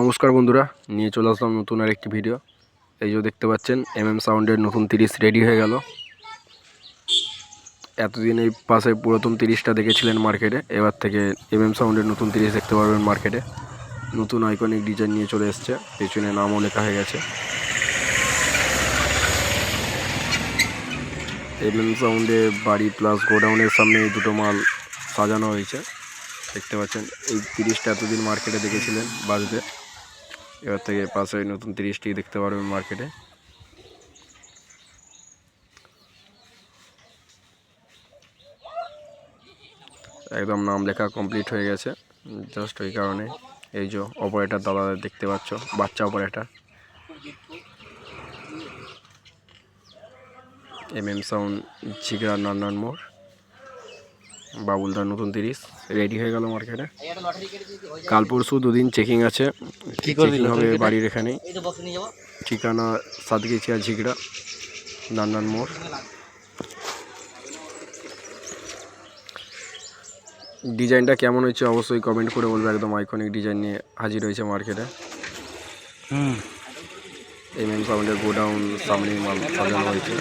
নমস্কার বন্ধুরা, নিয়ে চলে আসলাম নতুন আর একটি ভিডিও এই যে দেখতে পাচ্ছেন এম এম সাউন্ডের নতুন তিরিশ রেডি হয়ে গেল। এতদিন এই পাশে পুরাতন তিরিশটা দেখেছিলেন মার্কেটে এবার থেকে এম এম সাউন্ডের নতুন তিরিশ দেখতে পারবেন মার্কেটে নতুন আইকনিক ডিজাইন নিয়ে চলে এসছে, পেছনে নামও লেখা হয়ে গেছে। এম এম সাউন্ডে বাড়ি প্লাস গোডাউনের সামনে এই দুটো মাল সাজানো হয়েছে। দেখতে পাচ্ছেন, এই তিরিশটা এতদিন মার্কেটে দেখেছিলেন বাজতে এবার থেকে পাশে নতুন তিরিশটি দেখতে পারবেন মার্কেটে একদম নাম লেখা কমপ্লিট হয়ে গেছে। জাস্ট ওই কারণে। এই যে অপারেটার দাদা দেখতে পাচ্ছ, বাচ্চা operator M M sound Jhigra Nannan মোড় বাবুলদার নতুন তিরিশ রেডি হয়ে গেল মার্কেটে কাল পরশু দুদিন চেকিং আছে চেকিং হবে বাড়ির এখানেই এই ঠিকানা সাতগেছিয়া ঝিগড়া নান্নান মোড়। ডিজাইনটা কেমন হয়েছে অবশ্যই কমেন্ট করে বলবে একদম আইকনিক ডিজাইন নিয়ে হাজির হয়েছে মার্কেটে হুম। এম এম সাউন্ডের গোডাউন সামনে মাল সাজানো হয়েছে।